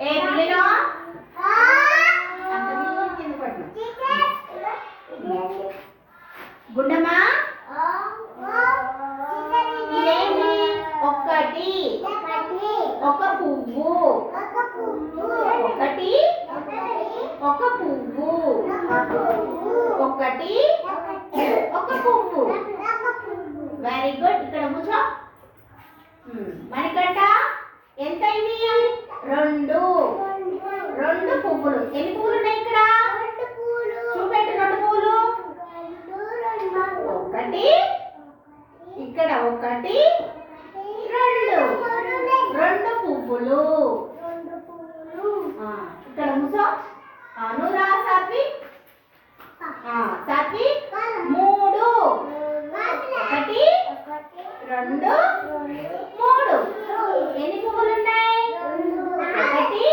ఏ పిల్లలో గుండమ్మా? ఒక్కటి. ఒక పువ్వు. ఒకటి. ఒక పువ్వు. ఒకటి. ఒక పువ్వు. వెరీ గుడ్ ఇక్కడ కూర్చో ఉమ్, మణికంఠ ఎంత అయింది రెండు రెండు పువ్వులు ఎన్ని పువ్వులు ఉన్నాయి ఇక్కడ చూపెట్టు రెండు పువ్వులు ఒకటి ఇక్కడ ఒకటి రెండు రెండు పువ్వులు ఆ, ఇక్కడ కూర్చో ఆ, నువ్వు రా సాత్విక్ ఆ, సాత్విక్ మూడు ఒకటి రెండు మూడు ఎన్ని పువ్వులు ఉన్నాయి ఒకటి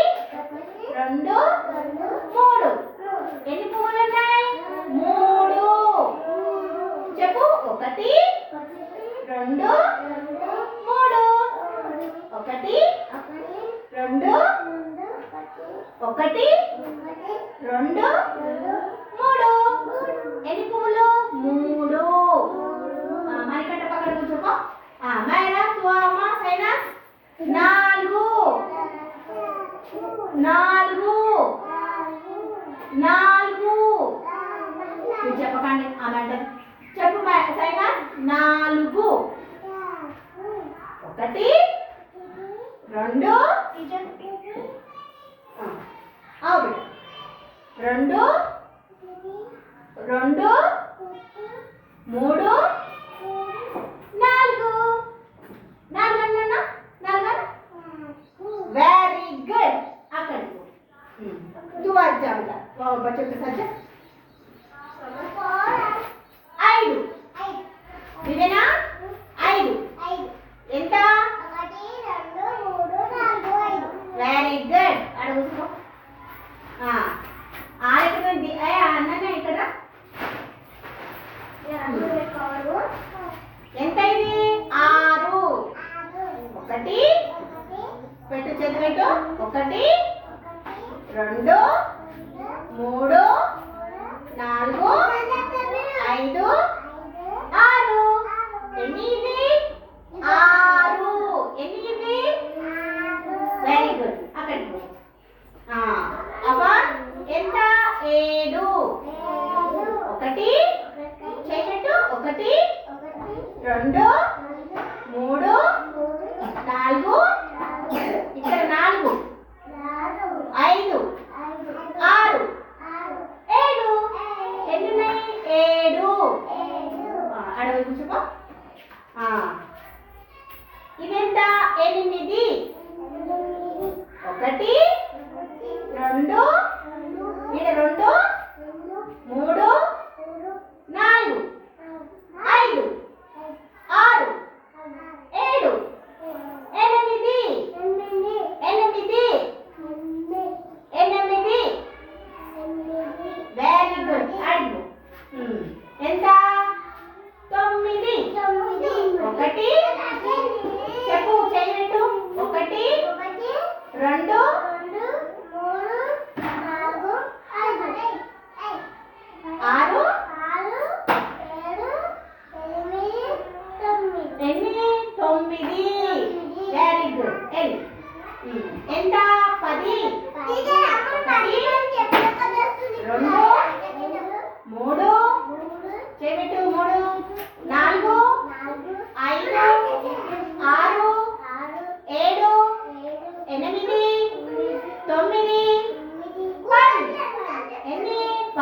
రెండు మూడు ఎన్ని పువ్వులు ఉన్నాయి మూడు చెప్పు ఒకటి రెండు మూడు ఒకటి రెండు ఒకటి రెండు మూడు. ఎన్ని పువ్వులు? మూడు. ఆ, పక్కన కూర్చోకో మైనస్ మైనా సైనస్ నాలుగు. నాలుగు. నాలుగు. చెప్పకండి ఆమె అంటది. చెప్పు మ- సైనస్ నాలుగు. ఒకటి రెండు ఆ, ఆవు బిడ్డ. రెండు రెండు మూడు నాలుగు. నాలుగు అన్నా నాలుగు వెరీ గుడ్ అక్కడ దువా జాబితా. బచ్చల సజ్జ ఐదు. ఇదేనా? ఐదు. ఎంత? వెరీ గుడ్ అడుగుతున్నా ఆడటువంటి అన్న ఇక్కడ ఎంత ఇది ఆరు ఒకటి పెట్టు చేతి పెట్టు ఒకటి రెండు మూడు నాలుగు ఐదు ఆరు ఎనిమిది ఆరు ఎనిమిది. వెరీ గుడ్ అక్కడికి పో. ఎంత? ఏడు. ఒకటి చేయట్టు ఒకటి రెండు మూడు నాలుగు అడవి కూర్చోపో ఆ. ఇదెంత ఎనిమిది ఒకటి.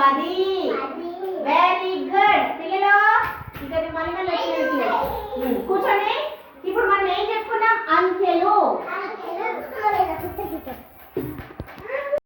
Paris.